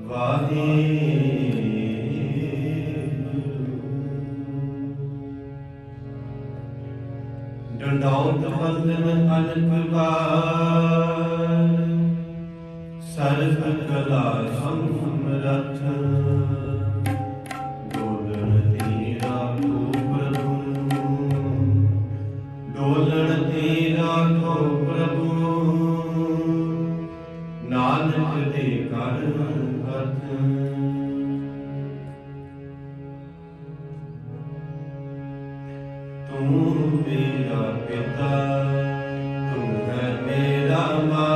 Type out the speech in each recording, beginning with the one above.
ਵਾਹਿਗੁਰੂ। ਡੰਡਾਉਤ ਬੰਦਨ ਅਨਕਵਾਰ ਸਰਬ ਕਲਾ ਸਮਰਥ ਡੋਲਣ ਦੇ ਕਰ ਹੱਥ। ਤੂੰ ਮੇਰਾ ਪਿਤਾ ਤੂੰ ਹੈ ਮੇਰਾ ਮਾਤਾ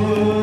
Lord.